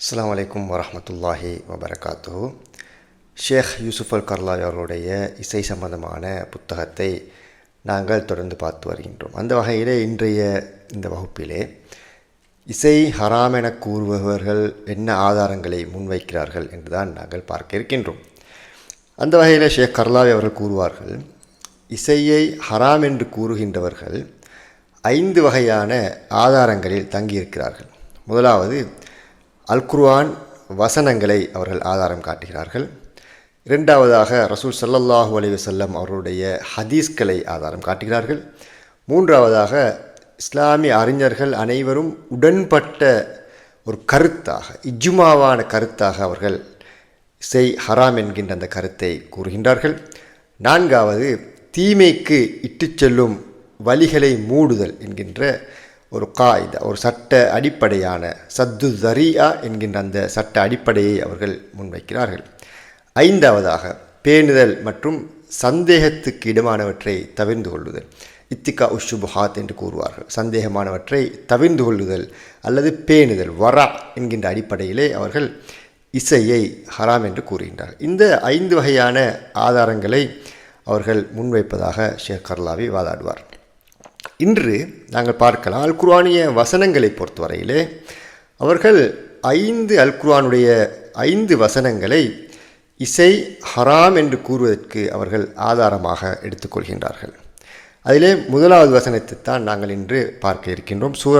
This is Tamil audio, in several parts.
அஸ்லாம் வலைக்கம் வரமத்துல்லாஹி வபரகாத்து ஷேக் யூசுஃப் அல் கர்லாய் அவர்களுடைய இசை சம்பந்தமான புத்தகத்தை நாங்கள் தொடர்ந்து பார்த்து வருகின்றோம். அந்த வகையிலே இன்றைய இந்த வகுப்பிலே இசை ஹராம் என கூறுபவர்கள் என்ன ஆதாரங்களை முன்வைக்கிறார்கள் என்றுதான் நாங்கள் பார்க்க இருக்கின்றோம். அந்த வகையில் ஷேக் கர்லாய் அவர்கள் கூறுவார்கள் இசையை ஹராம் என்று கூறுகின்றவர்கள் ஐந்து வகையான ஆதாரங்களில் தங்கியிருக்கிறார்கள். முதலாவது அல்குர்வான் வசனங்களை அவர்கள் ஆதாரம் காட்டுகிறார்கள். இரண்டாவதாக ரசூல் சல்லல்லாஹூ அலி வஸல்லம் அவருடைய ஹதீஸ்களை ஆதாரம் காட்டுகிறார்கள். மூன்றாவதாக இஸ்லாமிய அறிஞர்கள் அனைவரும் உடன்பட்ட ஒரு கருத்தாக இஜ்ஜுமாவான கருத்தாக அவர்கள் செய் ஹராம் என்கின்ற அந்த கருத்தை கூறுகின்றார்கள். நான்காவது தீமைக்கு இட்டு செல்லும் வழிகளை மூடுதல் என்கின்ற ஒரு காய்தா ஒரு சட்ட அடிப்படையான சத்து தரியா என்கின்ற அந்த சட்ட அடிப்படையை அவர்கள் முன்வைக்கிறார்கள். ஐந்தாவதாக பேணுதல் மற்றும் சந்தேகத்துக்கு இடமானவற்றை தவிர்ந்து கொள்ளுதல். இத்திகா உஷுபுஹாத் என்று கூறுவார்கள். சந்தேகமானவற்றை தவிர்ந்து கொள்ளுதல் அல்லது பேணுதல் வரா என்கின்ற அடிப்படையிலே அவர்கள் இசையை ஹராம் என்று கூறுகின்றார்கள். இந்த ஐந்து வகையான ஆதாரங்களை அவர்கள் முன்வைப்பதாக ஷேக் கர்லாவி வாதாடுவார். இன்று நாங்கள் பார்க்கலாம் அல் குர்ஆனிய வசனங்களை பொறுத்தவரையிலே அவர்கள் ஐந்து அல் குர்ஆனுடைய ஐந்து வசனங்களை இசை ஹராம் என்று கூறுவதற்கு அவர்கள் ஆதாரமாக எடுத்துக்கொள்கின்றார்கள் அதிலே முதலாவது வசனத்தை தான் நாங்கள் இன்று பார்க்க இருக்கின்றோம். சூர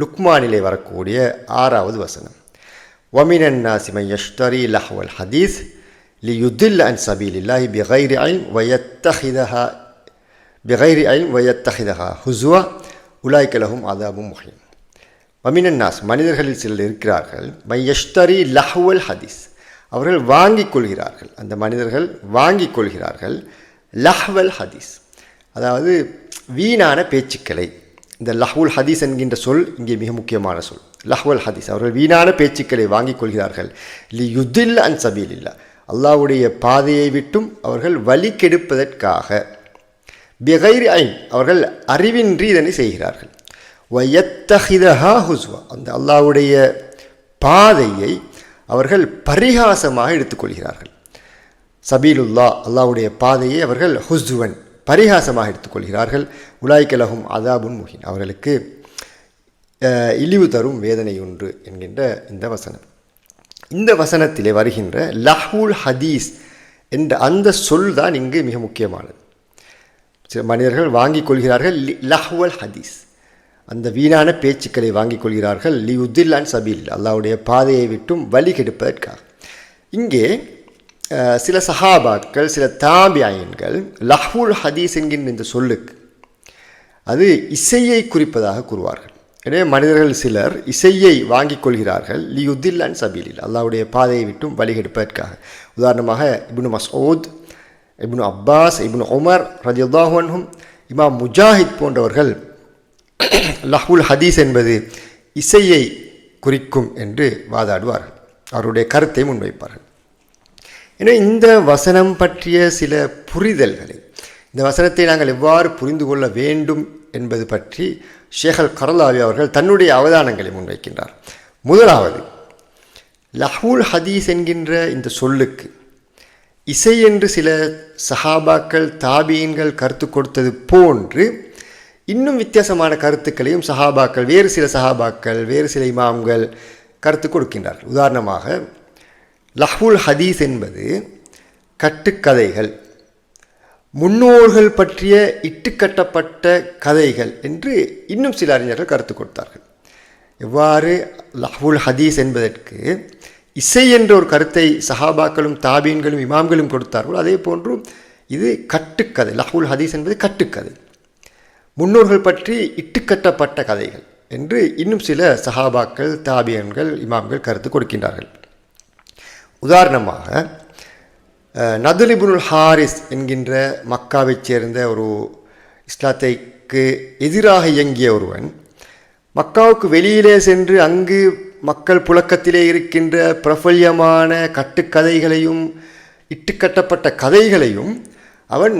லுக்மானிலே வரக்கூடிய ஆறாவது வசனம். ஒமினன் நாசிமை யஷ்தரி லஹ்வல் ஹதீஸ் லியுதில் அன் சபீல் இல்லாஹி பிஹைரி ஐன் வயத்தஹிதஹா பிகைரி ஐ வயத்தகிதகா ஹுசுவா உலாய்கலகும் அதாபும் முஹிம் வமினன் நாஸ் மனிதர்களில் சிலர் இருக்கிறார்கள் மையஷ்தரி லஹுவல் ஹதீஸ் அவர்கள் வாங்கிக் கொள்கிறார்கள் அந்த மனிதர்கள் வாங்கிக் கொள்கிறார்கள் லஹ்வல் ஹதீஸ் அதாவது வீணான பேச்சுக்களை. இந்த லஹ்வுல் ஹதீஸ் என்கின்ற சொல் இங்கே மிக முக்கியமான சொல். லஹ்வல் ஹதீஸ் அவர்கள் வீணான பேச்சுக்களை வாங்கிக் கொள்கிறார்கள். லி யுதில் அன் சபீல் இல்லா அல்லாவுடைய பாதையை விட்டும் அவர்கள் வழி கெடுப்பதற்காக பிகைர் ஐன் அவர்கள் அறிவின்றி இதனை செய்கிறார்கள். வயத்தஹிதஹா ஹுஸ்வா அந்த அல்லாவுடைய பாதையை அவர்கள் பரிகாசமாக எடுத்துக்கொள்கிறார்கள். சபீலுல்லா அல்லாவுடைய பாதையை அவர்கள் ஹுஸ்துவன் பரிகாசமாக எடுத்துக்கொள்கிறார்கள். உலாய்கலகும் அதாபுன் முஹின். அவர்களுக்கு இழிவு தரும் வேதனை ஒன்று என்கின்ற இந்த வசனம். இந்த வசனத்திலே வருகின்ற லஹூல் ஹதீஸ் என்ற அந்த சொல் தான் இங்கு மிக முக்கியமானது. மனிதர்கள் வாங்கிக் கொள்கிறார்கள் லஹ்வல் ஹதீஸ். அந்த வீணான பேச்சுக்களை வாங்கிக் கொள்கிறார்கள். லி உத்தில்லான் சபீல் அல்லாவுடைய பாதையை விட்டும் வழி கெடுப்பதற்காக. இங்கே சில சஹாபாக்கள் சில தாபியாயன்கள் லஹ்வுல் ஹதீஸ் என்கின்ற இந்த சொல்லுக்கு அது இசையை குறிப்பதாக கூறுவார்கள். எனவே மனிதர்கள் சிலர் இசையை வாங்கிக் கொள்கிறார்கள் லி உத்தில்லான் சபீலில் அல்லாவுடைய பாதையை விட்டும் வழிகெடுப்பதற்காக உதாரணமாக இப்னு மசோத் இப்னு அப்பாஸ் இப்னு உமர் ரஜிதாஹன்ஹும் இமாம் முஜாஹித் போன்றவர்கள் லஹுல் ஹதீஸ் என்பது இசையை குறிக்கும் என்று வாதாடுவார்கள். அவருடைய கருத்தை முன்வைப்பார்கள். எனவே இந்த வசனம் பற்றிய சில புரிதல்களை இந்த வசனத்தை நாங்கள் எவ்வாறு புரிந்து கொள்ள வேண்டும் என்பது பற்றி ஷேகல் கரலாவி அவர்கள் தன்னுடைய அவதானங்களை முன்வைக்கின்றார். முதலாவது லஹூல் ஹதீஸ் என்கின்ற இந்த சொல்லுக்கு இசை என்று சில சஹாபாக்கள் தாபியன்கள் கருத்து கொடுத்தது போன்று இன்னும் வித்தியாசமான கருத்துக்களையும் சஹாபாக்கள் வேறு சில சஹாபாக்கள் வேறு சில இமாம்கள் கருத்து கொடுக்கின்றார்கள். உதாரணமாக லஹுல் ஹதீஸ் என்பது கட்டுக்கதைகள். முன்னோர்கள் பற்றிய இட்டுக்கட்டப்பட்ட கதைகள் என்று இன்னும் சில அறிஞர்கள் கருத்து கொடுத்தார்கள். எவ்வாறு லஹுல் ஹதீஸ் என்பதற்கு இசை என்ற ஒரு கருத்தை சஹாபாக்களும் தாபீன்களும் இமாம்களும் கொடுத்தார்கள் அதே போன்று இது கட்டுக்கதை. லஹுல் ஹதீஸ் என்பது கட்டுக்கதை. முன்னோர்கள் பற்றி இட்டுக்கட்டப்பட்ட கதைகள் என்று இன்னும் சில சஹாபாக்கள் தாபியன்கள் இமாம்கள் கருத்து கொடுக்கின்றார்கள். உதாரணமாக நதுலிபுனுல் ஹாரிஸ் என்கின்ற மக்காவைச் சேர்ந்த ஒரு இஸ்லாத்தைக்கு எதிராக இயங்கிய ஒருவன் மக்காவுக்கு வெளியிலே சென்று அங்கு மக்கள் புழக்கத்திலே இருக்கின்ற பிரபல்யமான கட்டுக்கதைகளையும் இட்டுக்கட்டப்பட்ட கதைகளையும் அவன்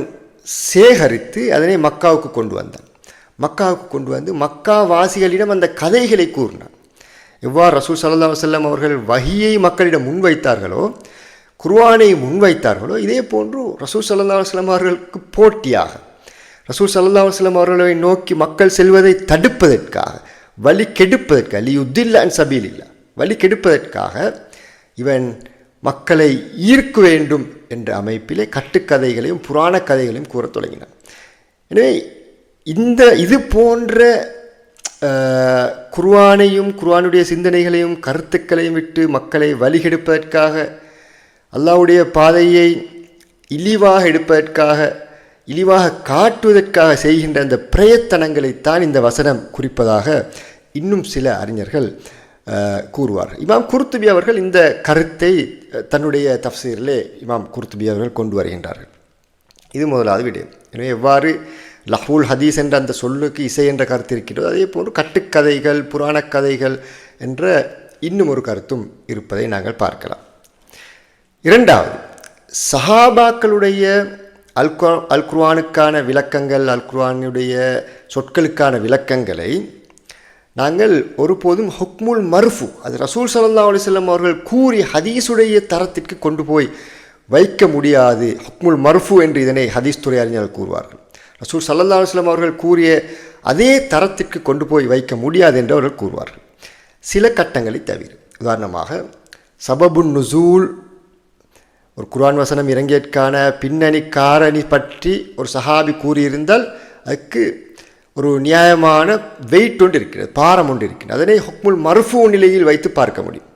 சேகரித்து அதனை மக்காவுக்கு கொண்டு வந்தான். மக்காவுக்கு கொண்டு வந்து மக்கா வாசிகளிடம் அந்த கதைகளை கூறினான். எவ்வாறு ரசூல் சல்லா வல்லம் அவர்கள் வகியை மக்களிடம் முன்வைத்தார்களோ குர்வானை முன்வைத்தார்களோ இதே போன்று ரசூல் சல்லா வல்லம் அவர்களுக்கு போட்டியாக ரசூல் சல்லா வல்லம் அவர்களை நோக்கி மக்கள் செல்வதை தடுப்பதற்காக வழி கெடுப்பதற்கு லி யுத்தில்ல சபீல் இல்லா வழி கெடுப்பதற்காக இவன் மக்களை ஈர்க்க வேண்டும் என்ற அமைப்பிலே கட்டுக்கதைகளையும் புராண கதைகளையும் கூறத் தொடங்கினான். எனவே இந்த இது போன்ற குர்வானையும் குர்வானுடைய சிந்தனைகளையும் கருத்துக்களையும் விட்டு மக்களை வழிகெடுப்பதற்காக அல்லாவுடைய பாதையை இழிவாக எடுப்பதற்காக இழிவாக காட்டுவதற்காக செய்கின்ற அந்த பிரயத்தனங்களைத்தான் இந்த வசனம் குறிப்பதாக இன்னும் சில அறிஞர்கள் கூறுவார் இமாம் குர்துபி அவர்கள் இந்த கருத்தை தன்னுடைய தப்சீரிலே இமாம் குர்துபி அவர்கள் கொண்டு வருகின்றார்கள். இது முதலாவது விடயம். எனவே எவ்வாறு லஹூல் ஹதீஸ் என்ற அந்த சொல்லுக்கு இசை என்ற கருத்து இருக்கிறதோ அதே போன்று கட்டுக்கதைகள் புராணக் கதைகள் என்ற இன்னும் ஒரு கருத்தும் இருப்பதை நாங்கள் பார்க்கலாம். இரண்டாவது சஹாபாக்களுடைய அல்குவா அல்குர்வானுக்கான விளக்கங்கள் அல்குர்வானுடைய சொற்களுக்கான விளக்கங்களை நாங்கள் ஒருபோதும் ஹுக்முல் மர்ஃபு அது ரசூல் சல்லா அலைஹி அவர்கள் கூறி ஹதீஸுடைய தரத்திற்கு கொண்டு போய் வைக்க முடியாது. ஹுக்முல் மர்ஃபு என்று இதனை ஹதீஸ் துறை அறிஞர்கள் கூறுவார்கள். ரசூல் சல்லா அலைஹி அவர்கள் கூறிய அதே தரத்திற்கு கொண்டு போய் வைக்க முடியாது என்று அவர்கள் கூறுவார்கள். சில கட்டங்களை தவிர உதாரணமாக சபபுன் நுசூல் ஒரு குரான் வசனம் இறங்கியற்கான பின்னணி காரணி பற்றி ஒரு சஹாபி கூறியிருந்தால் அதுக்கு ஒரு நியாயமான வெயிட் ஒன்று இருக்கிறது பாரம் ஒன்று இருக்கிறது. அதனை ஹொக்முல் மர்ஃபூ நிலையில் வைத்து பார்க்க முடியும்.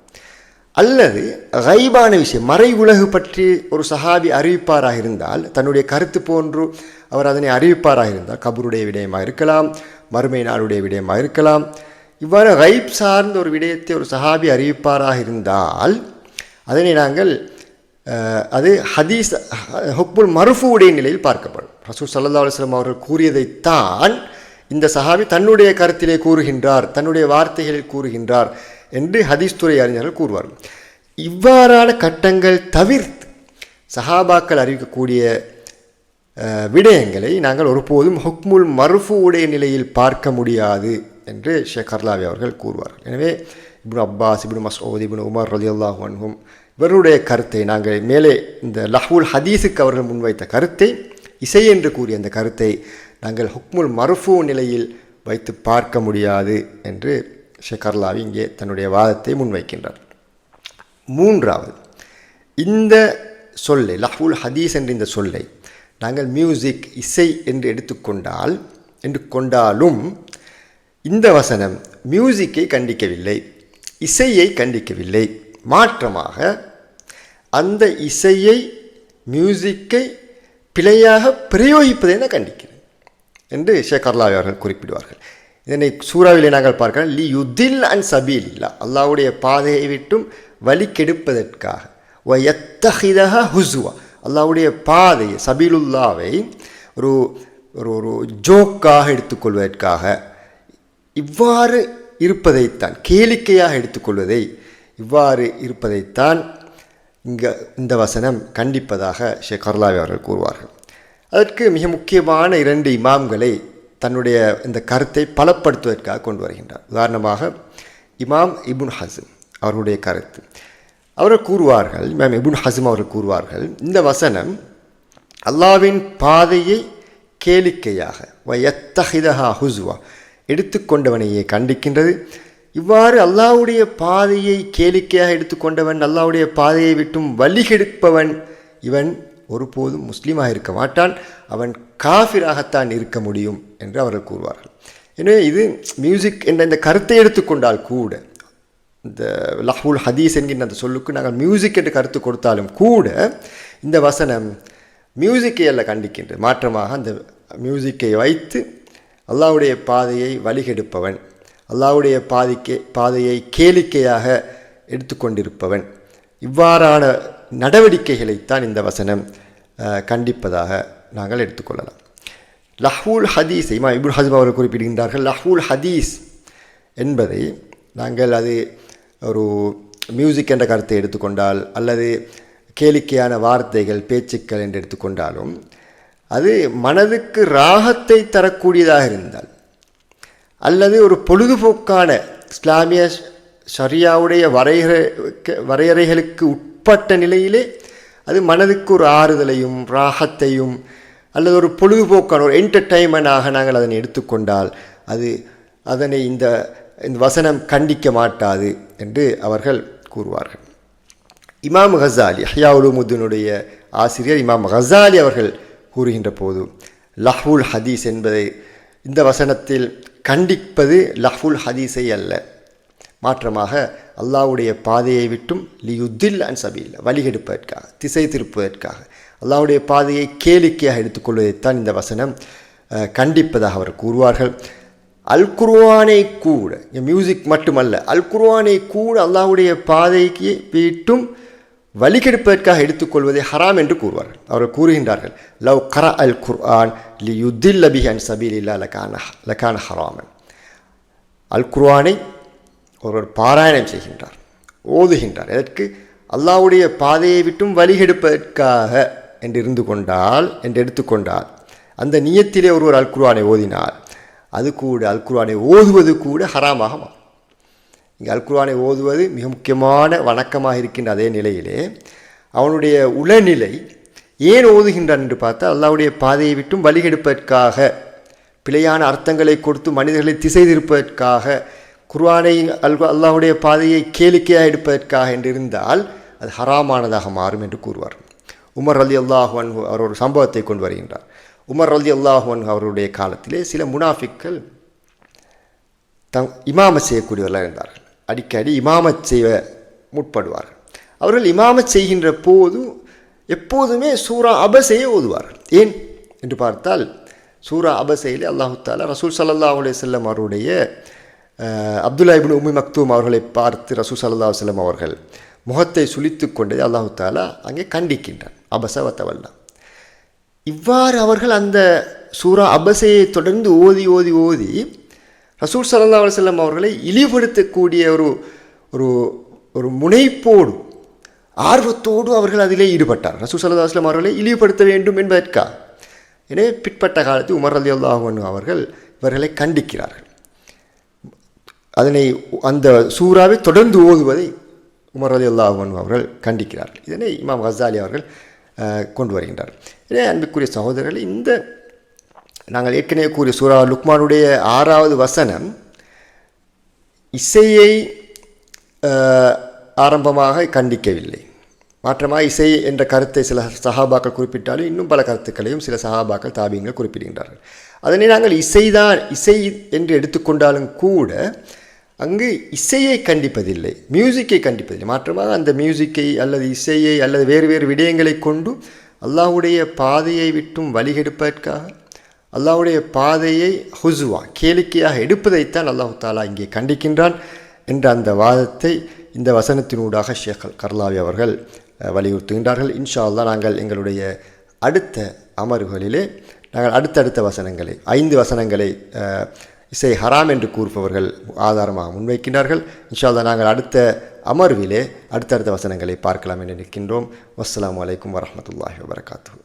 அல்லது கைபான விஷயம் மறை உலகு பற்றி ஒரு சஹாபி அறிவிப்பாராக இருந்தால் தன்னுடைய கருத்து போன்று அவர் அதனை அறிவிப்பாராக இருந்தால் கபருடைய விடயமாக இருக்கலாம் மறுமை நாளுடைய விடயமாக இருக்கலாம். இவ்வாறு கைப் சார்ந்த ஒரு விடயத்தை ஒரு சஹாபி அறிவிப்பாராக இருந்தால் அதனை நாங்கள் அது ஹதீஸ் ஹுக்முல் மருஃபுடைய நிலையில் பார்க்கப்படும். ரசூல் சல்லா அலுவலம் அவர்கள் கூறியதைத்தான் இந்த சஹாபி தன்னுடைய கருத்திலே கூறுகின்றார் தன்னுடைய வார்த்தைகளில் கூறுகின்றார் என்று ஹதீஸ் துறை அறிஞர்கள் கூறுவார்கள். இவ்வாறான கட்டங்கள் தவிர்த்து சஹாபாக்கள் அறிவிக்கக்கூடிய விடயங்களை நாங்கள் ஒருபோதும் ஹுக்முல் மருஃபு உடைய நிலையில் பார்க்க முடியாது என்று ஷேக் கர்லாவி அவர்கள் கூறுவார்கள். எனவே இப்னு அப்பாஸ் இப்னு மசோத் இப்னு உமர் ரலியல்லாஹு அன்ஹும் இவருடைய கருத்தை நாங்கள் மேலே இந்த லஹ்வுல் ஹதீஸுக்கு அவர்கள் முன்வைத்த கருத்தை இசை என்று கூறிய அந்த கருத்தை நாங்கள் ஹுக்முல் மருஃபு நிலையில் வைத்து பார்க்க முடியாது என்று ஷெகர்லாவி இங்கே தன்னுடைய வாதத்தை முன்வைக்கின்றார். மூன்றாவது இந்த சொல்லை லஹ்வுல் ஹதீஸ் என்ற இந்த சொல்லை நாங்கள் மியூசிக் இசை என்று எடுத்துக்கொண்டால் என்று கொண்டாலும் இந்த வசனம் மியூசிக்கை கண்டிக்கவில்லை இசையை கண்டிக்கவில்லை மாற்றமாக அந்த இசையை மியூசிக்கை பிழையாக பிரயோகிப்பதை நான் கண்டிக்கிறேன் என்று ஷேக் அவர்கள் குறிப்பிடுவார்கள். இதனை சூறாவிலே நாங்கள் பார்க்கலாம் லி யுதில் அண்ட் சபீல் இல்லா அல்லாவுடைய பாதையை விட்டும் வழி கெடுப்பதற்காக. ஒ எத்தஹிதஹ ஹுசுவா அல்லாவுடைய பாதையை சபீலுல்லாவை ஒரு ஒரு ஒரு ஜோக்காக எடுத்துக்கொள்வதற்காக இவ்வாறு இருப்பதைத்தான் கேளிக்கையாக எடுத்துக்கொள்வதை இவ்வாறு இருப்பதைத்தான் இங்கே இந்த வசனம் கண்டிப்பதாக ஷே கர்லாவி அவர்கள் கூறுவார்கள். அதற்கு மிக முக்கியமான இரண்டு இமாம்களை தன்னுடைய இந்த கருத்தை பலப்படுத்துவதற்காக கொண்டு வருகின்றார். உதாரணமாக இமாம் இபுன் ஹசம் அவருடைய கருத்து. அவர்கள் கூறுவார்கள் இமாம் இபுன் ஹசம் அவர்கள் கூறுவார்கள் இந்த வசனம் அல்லாவின் பாதையை கேளிக்கையாக வயத்தஹிதஹா ஹுசுவா எடுத்துக்கொண்டவனையே கண்டிக்கின்றது. இவ்வாறு அல்லாவுடைய பாதையை கேளிக்கையாக எடுத்துக்கொண்டவன் அல்லாவுடைய பாதையை விட்டும் வழிகெடுப்பவன் இவன் ஒருபோதும் முஸ்லீமாக இருக்க மாட்டான். அவன் காஃபிராகத்தான் இருக்க முடியும் என்று அவர்கள் கூறுவார்கள். எனவே இது மியூசிக் என்ற இந்த கருத்தை எடுத்துக்கொண்டால் கூட இந்த லஹுல் ஹதீஸ் என்கின்ற அந்த சொல்லுக்கு நாங்கள் மியூசிக் என்று கருத்து கொடுத்தாலும் கூட இந்த வசனம் மியூசிக்கை அல்ல கண்டிக்கின்ற மாற்றமாக அந்த மியூசிக்கை வைத்து அல்லாவுடைய பாதையை வழிகெடுப்பவன் அல்லாவுடைய பாதிக்கை பாதையை கேளிக்கையாக எடுத்துக்கொண்டிருப்பவன். இவ்வாறான நடவடிக்கைகளைத்தான் இந்த வசனம் கண்டிப்பதாக நாங்கள் எடுத்துக்கொள்ளலாம். லஹூல் ஹதீஸ் இமா இபுல் ஹஸ்ம் அவர்கள் குறிப்பிடுகின்றார்கள் லஹூல் ஹதீஸ் என்பதை நாங்கள் அது ஒரு மியூசிக் என்ற கருத்தை எடுத்துக்கொண்டால் அல்லது கேளிக்கையான வார்த்தைகள் பேச்சுக்கள் என்று எடுத்துக்கொண்டாலும் அது மனதுக்கு ராகத்தை தரக்கூடியதாக இருந்தால் அல்லது ஒரு பொழுதுபோக்கான இஸ்லாமிய ஷரியாவுடைய வரையறை வரையறைகளுக்கு உட்பட்ட நிலையிலே அது மனதுக்கு ஒரு ஆறுதலையும் ராகத்தையும் அல்லது ஒரு பொழுதுபோக்கான ஒரு என்டர்டைன்மெண்டாக நாங்கள் அதனை எடுத்துக்கொண்டால் அது அதனை இந்த இந்த வசனம் கண்டிக்க மாட்டாது என்று அவர்கள் கூறுவார்கள். இமாம் ஹசாலி ஹியாவுலுமுத்தினுடைய ஆசிரியர் இமாம் ஹசாலி அவர்கள் கூறுகின்ற போது லஹ்வுல் ஹதீஸ் என்பதை இந்த வசனத்தில் கண்டிப்பது லஹ்வுல் ஹதீஸை அல்ல. மாற்றமாக அல்லாவுடைய பாதையை விட்டும் லியுத்தில் அன் சபீல் வழிகெடுப்பதற்காக திசை திருப்புவதற்காக அல்லாவுடைய பாதையை கேளிக்கையாக எடுத்துக்கொள்வதைத்தான் இந்த வசனம் கண்டிப்பதாக அவர் கூறுவார்கள். அல் குர்வானை கூட மியூசிக் மட்டுமல்ல அல் குர்வானை கூட அல்லாவுடைய பாதைக்கு விட்டும் வழிகெடுப்பதற்காக எடுத்துக்கொள்வதை ஹராம் என்று கூறுவார்கள். அவர்கள் கூறுகின்றார்கள் லவ் கர அல் குர்ஆன் லி யுத்தில் லபி அன் சபீல் இல்லா லகான லகான ஹராமன். அல் குர்ஆனை ஒருவர் பாராயணம் செய்கின்றார் ஓதுகின்றார். அதற்கு அல்லாஹ்வுடைய பாதையை விட்டும் வழிகெடுப்பதற்காக என்று இருந்து கொண்டால் என்று எடுத்துக்கொண்டால் அந்த நியத்திலே ஒருவர் அல் குர்ஆனை ஓதினால் அது கூட அல் குர்ஆனை ஓதுவது கூட ஹராமாக மாறும். இங்கே அல்குர்வானை ஓதுவது மிக முக்கியமான வணக்கமாக இருக்கின்ற அதே நிலையிலே அவனுடைய உளநிலை ஏன் ஓதுகின்றான் என்று பார்த்தால் அல்லாவுடைய பாதையை விட்டும் வழிகெடுப்பதற்காக பிழையான அர்த்தங்களை கொடுத்து மனிதர்களை திசை திருப்பதற்காக குர்வானை அல் அல்லாவுடைய பாதையை கேளிக்கையாக எடுப்பதற்காக என்று இருந்தால் அது ஹராமானதாக மாறும் என்று கூறுவார். உமர் அலி அல்லாஹுவன் அவர் ஒரு சம்பவத்தை கொண்டு வருகின்றார். உமர் அலி அல்லாஹுவன் அவருடைய காலத்திலே சில முனாஃபிக்கள் தம் இமாமத் செய்யக்கூடியவர்களாக இருந்தார்கள். அடிக்கடி இமாமத் செய்ய முற்படுவார்கள். அவர்கள் இமாமத் செய்கின்ற போது எப்போதுமே சூரா அபசையை ஓதுவார்கள். ஏன்? என்று பார்த்தால் சூரா அபசையில் அல்லாஹு தாலா ரசூல் சல்லா அலுவலம் அவருடைய அஹ், அப்துல்லா இப்னு மக்தூம் அவர்களை பார்த்து ரசூல் சல்லா அலைஹி அவர்கள் முகத்தை சுழித்து கொண்டதை அல்லாஹு தாலா அங்கே கண்டிக்கின்றான். அபச வத்தவல்லா இவ்வாறு அவர்கள் அந்த சூரா அபசையை தொடர்ந்து ஓதி ஓதி ஓதி ரசூல் சல்லா அலுவலம் அவர்களை இழிவுபடுத்தக்கூடிய ஒரு ஒரு ஒரு முனைப்போடு ஆர்வத்தோடு அவர்கள் அதிலே ஈடுபட்டார். ரசூல் சல்லா அலுவலம் அவர்களை இழிவுபடுத்த வேண்டும் என்பதற்காக எனவே பிற்பட்ட காலத்தில் உமர் அலி அல்லாஹன் அவர்கள் இவர்களை கண்டிக்கிறார்கள். அதனை அந்த சூறாவை தொடர்ந்து ஓதுவதை உமர் அலி அல்லாஹன் அவர்கள் கண்டிக்கிறார்கள். இதனை இமாம் ஹசாலி அவர்கள் கொண்டு வருகின்றார் எனவே அன்புக்குரிய சகோதரர்கள் இந்த நாங்கள் ஏற்கனவே கூறிய சூரா லுக்மானுடைய ஆறாவது வசனம் இசையை ஆரம்பமாக கண்டிக்கவில்லை. மாற்றமாக இசை என்ற கருத்தை சில சஹாபாக்கள் குறிப்பிட்டாலும் இன்னும் பல கருத்துக்களையும் சில சஹாபாக்கள் தாபியங்கள் குறிப்பிடுகின்றார்கள். அதனை நாங்கள் இசைதான் இசை என்று எடுத்துக்கொண்டாலும் கூட அங்கு இசையை கண்டிப்பதில்லை மியூசிக்கை கண்டிப்பதில்லை. மாற்றமாக அந்த மியூசிக்கை அல்லது இசையை அல்லது வேறு வேறு விடயங்களை கொண்டு அல்லாவுடைய பாதையை விட்டும் வழிகெடுப்பதற்காக அல்லாவுடைய பாதையை ஹுசுவா கேளிக்கையாக எடுப்பதைத்தான் அல்லாஹு தாலா இங்கே கண்டிக்கின்றான் என்ற அந்த வாதத்தை இந்த வசனத்தினூடாக ஷேக் கர்லாவி அவர்கள் வலியுறுத்துகின்றார்கள். இன்ஷா நாங்கள் எங்களுடைய அடுத்த அமர்வுகளிலே நாங்கள் அடுத்தடுத்த வசனங்களை ஐந்து வசனங்களை இசை ஹராம் என்று கூறுபவர்கள் ஆதாரமாக முன்வைக்கின்றார்கள். இன்ஷா நாங்கள் அடுத்த அமர்விலே அடுத்தடுத்த வசனங்களை பார்க்கலாம் என்று நிற்கின்றோம் வஸ்லாம் வலைக்கம் வரமத்துல்லாஹி வபரகாத்துஹு.